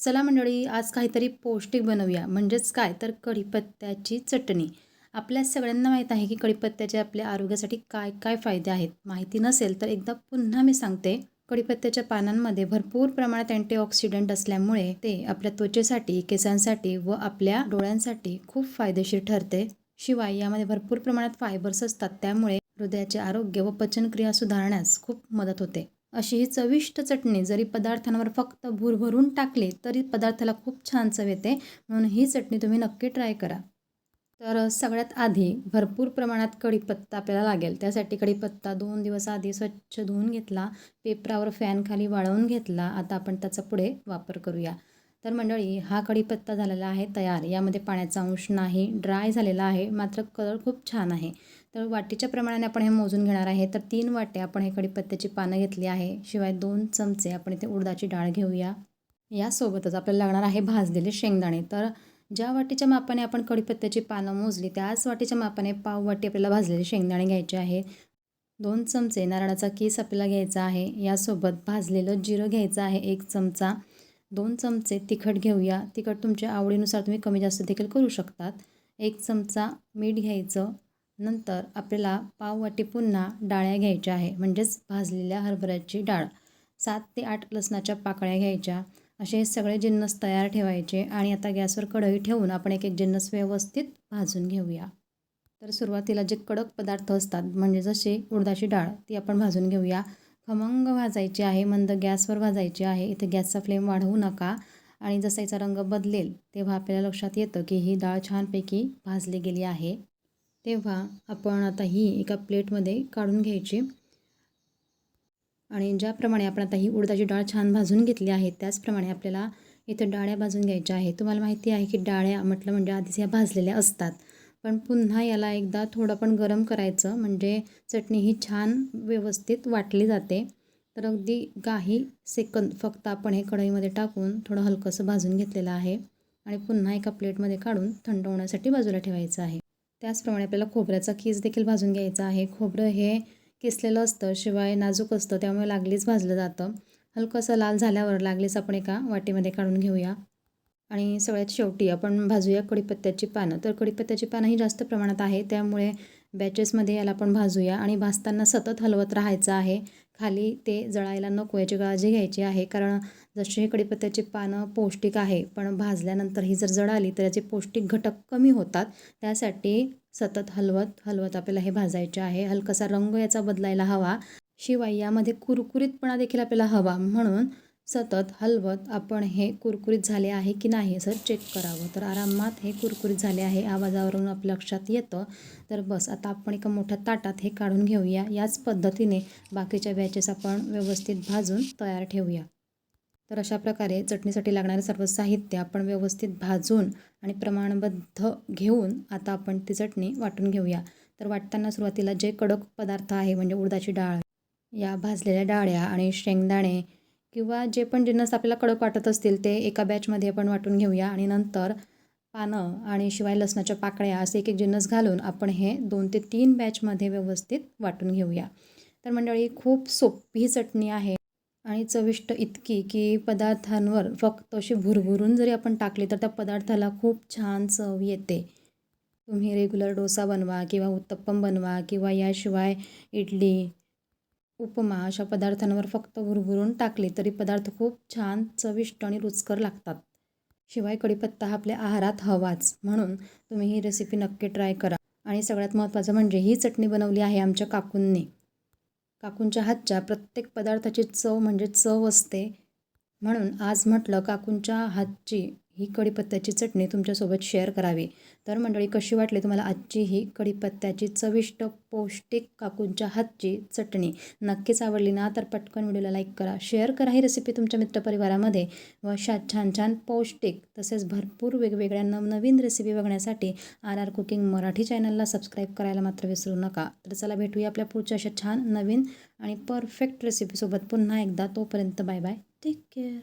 चला मंडळी आज काहीतरी पौष्टिक बनवूया. म्हणजेच काय? तर कढीपत्त्याची चटणी. आपल्या सगळ्यांना माहीत आहे की कढीपत्त्याचे आपल्या आरोग्यासाठी काय काय फायदे आहेत? माहिती नसेल तर एकदा पुन्हा मी सांगते. कढीपत्त्याच्या पानांमध्ये भरपूर प्रमाणात अँटीऑक्सिडंट असल्यामुळे ते आपल्या त्वचेसाठी केसांसाठी व आपल्या डोळ्यांसाठी खूप फायदेशीर ठरते. शिवाय यामध्ये भरपूर प्रमाणात फायबर्स असतात त्यामुळे हृदयाचे आरोग्य व पचनक्रिया सुधारण्यास खूप मदत होते. अशी ही चविष्ट चटणी जरी पदार्थांवर फक्त भुरभरून टाकली तरी पदार्थाला खूप छान चव येते. म्हणून ही चटणी तुम्ही नक्की ट्राय करा. तर सगळ्यात आधी भरपूर प्रमाणात कढीपत्ता आपल्याला लागेल. त्यासाठी कढीपत्ता दोन दिवस आधी स्वच्छ धुवून घेतला. पेपरावर फॅनखाली वाळवून घेतला. आता आपण त्याचा पुढे वापर करूया. तर मंडळी हा कढीपत्ता झालेला आहे तयार. यामध्ये पाण्याचा अंश नाही. ड्राय झालेला आहे. मात्र कलर खूप छान आहे. तर वाटीच्या प्रमाणाने आपण हे मोजून घेणार आहे. तर तीन वाटे आपण हे कढीपत्त्याची पानं घेतली आहे. शिवाय दोन चमचे आपण इथे उडदाची डाळ घेऊया. यासोबतच आपल्याला लागणार आहे भाजलेले शेंगदाणे. तर ज्या वाटीच्या मापाने आपण कढीपत्त्याची पानं मोजली त्याच वाटीच्या मापाने पाव वाटी आपल्याला भाजलेले शेंगदाणे घ्यायचे आहे. दोन चमचे नारळाचा किस आपल्याला घ्यायचा आहे. यासोबत भाजलेलं जिरं घ्यायचं आहे एक चमचा. दोन चमचे तिखट घेऊया. तिखट तुमच्या आवडीनुसार तुम्ही कमी जास्त देखील करू शकतात. एक चमचा मीठ घ्यायचं. नंतर आपल्याला पाववाटी पुन्हा डाळ्या घ्यायच्या आहे म्हणजेच भाजलेल्या हरभऱ्याची डाळ. सात ते आठ लसणाच्या पाकळ्या घ्यायच्या. असे सगळे जिन्नस तयार ठेवायचे आणि आता गॅसवर कढई ठेवून आपण एक एक जिन्नस व्यवस्थित भाजून घेऊया. तर सुरुवातीला जे कडक पदार्थ असतात म्हणजे जसे उडदाची डाळ ती आपण भाजून घेऊया. खमंग भाजायची आहे मंद गॅसवर भाजायची आहे. इथे गॅसचा फ्लेम वाढवू नका आणि जसा याचा रंग बदलेल तेव्हा आपल्याला लक्षात येतं की ही डाळ छानपैकी भाजली गेली आहे. तेव्हा आपण आता ही एका प्लेटमध्ये काढून घ्यायची. आणि ज्याप्रमाणे आपण आता ही उडदाची डाळ छान भाजून घेतली आहे त्याचप्रमाणे आपल्याला इथे डाळ्या भाजून घ्यायच्या आहे तुम्हाला माहिती आहे की डाळ्या म्हटलं म्हणजे आधीच ह्या भाजलेल्या असतात. पण पुन्हा याला एकदा थोडं पण गरम करायचं म्हणजे चटणी ही छान व्यवस्थित वाटली जाते. तर अगदी काही सेकंद फक्त आपण हे कढईमध्ये टाकून थोडं हलकंसं भाजून घेतलेलं आहे. आणि पुन्हा एका प्लेटमध्ये काढून थंड होण्यासाठी बाजूला ठेवायचं आहे. त्याचप्रमाणे आपल्याला खोबऱ्याचा कीस देखील भाजून घ्यायचा आहे. खोबरं हे किसलेलं असतं शिवाय नाजूक असतं त्यामुळे लागलीच भाजलं जातं. हलकंसं लाल झाल्यावर लागलीच आपण एका वाटीमध्ये काढून घेऊया. आणि सगळ्यात शेवटी आपण भाजूया कढीपत्त्याची पानं. तर कढीपत्त्याची पानंही जास्त प्रमाणात आहे त्यामुळे बॅचेसमध्ये याला आपण भाजूया. आणि भाजताना सतत हलवत राहायचं आहे. खाली ते जळायला नको याची काळजी घ्यायची आहे. कारण जशी कढीपत्त्याची पानं पौष्टिक आहे पण भाजल्यानंतर ही जर जळाली तर याचे पौष्टिक घटक कमी होतात. त्यासाठी सतत हलवत हलवत आपल्याला हे भाजायचे आहे. हलकासा रंग याचा बदलायला हवा. शिवाय यामध्ये कुरकुरीतपणा देखील आपल्याला हवा. म्हणून सतत हलवत आपण हे कुरकुरीत झाले आहे की नाही असं चेक करावं. तर आरामात हे कुरकुरीत झाले आहे आवाजावरून आपल्या लक्षात येतं. तर बस आता आपण एका मोठ्या ताटात हे काढून घेऊया. याच पद्धतीने बाकीच्या बॅचेस आपण व्यवस्थित भाजून तयार ठेवूया. तर अशा प्रकारे चटणीसाठी लागणारे सर्व साहित्य आपण व्यवस्थित भाजून आणि प्रमाणबद्ध घेऊन आता आपण ती चटणी वाटून घेऊया. तर वाटताना सुरुवातीला जे कडक पदार्थ आहे म्हणजे उडदाची डाळ या भाजलेल्या डाळ्या आणि शेंगदाणे किंवा जे पण जिन्नस आपल्याला कडक वाटत असतील ते एका बॅचमध्ये आपण वाटून घेऊया आणि नंतर पानं आणि शिवाय लसणाच्या पाकळ्या असे एक एक जिन्नस घालून आपण हे दोन ते तीन बॅचमध्ये व्यवस्थित वाटून घेऊया. तर मंडळी खूप सोपी चटणी आहे आणि चविष्ट इतकी की पदार्थांवर फक्त अशी भुरभुरून जरी आपण टाकली तर त्या पदार्थाला खूप छान चव येते. तुम्ही रेग्युलर डोसा बनवा किंवा उत्तप्पम बनवा किंवा याशिवाय इडली उपमा अशा पदार्थांवर फक्त भुरभुरून टाकले तरी पदार्थ खूप छान चविष्ट आणि रुचकर लागतात. शिवाय कढीपत्ता हा आपल्या आहारात हवाच. म्हणून तुम्ही ही रेसिपी नक्की ट्राय करा. आणि सगळ्यात महत्त्वाचं म्हणजे ही चटणी बनवली आहे आमच्या काकूंनी. काकूंच्या हातच्या प्रत्येक पदार्थाची चव म्हणजे चव असते. म्हणून आज म्हटलं काकूंच्या हातची ही कढीपत्त्याची चटणी तुमच्यासोबत शेअर करावी. तर मंडळी कशी वाटली तुम्हाला आजची ही कढीपत्त्याची चविष्ट पौष्टिक काकूंच्या हातची चटणी? नक्कीच आवडली ना? तर पटकन व्हिडिओला लाईक करा शेअर करा ही रेसिपी तुमच्या मित्रपरिवारामध्ये व शा छान छान पौष्टिक तसेच भरपूर वेगवेगळ्या नवनवीन रेसिपी बघण्यासाठी आर आर कुकिंग मराठी चॅनलला सबस्क्राईब करायला मात्र विसरू नका. तर चला भेटूया आपल्या पुढच्या अशा छान नवीन आणि परफेक्ट रेसिपीसोबत पुन्हा एकदा. तोपर्यंत बाय बाय टेक केअर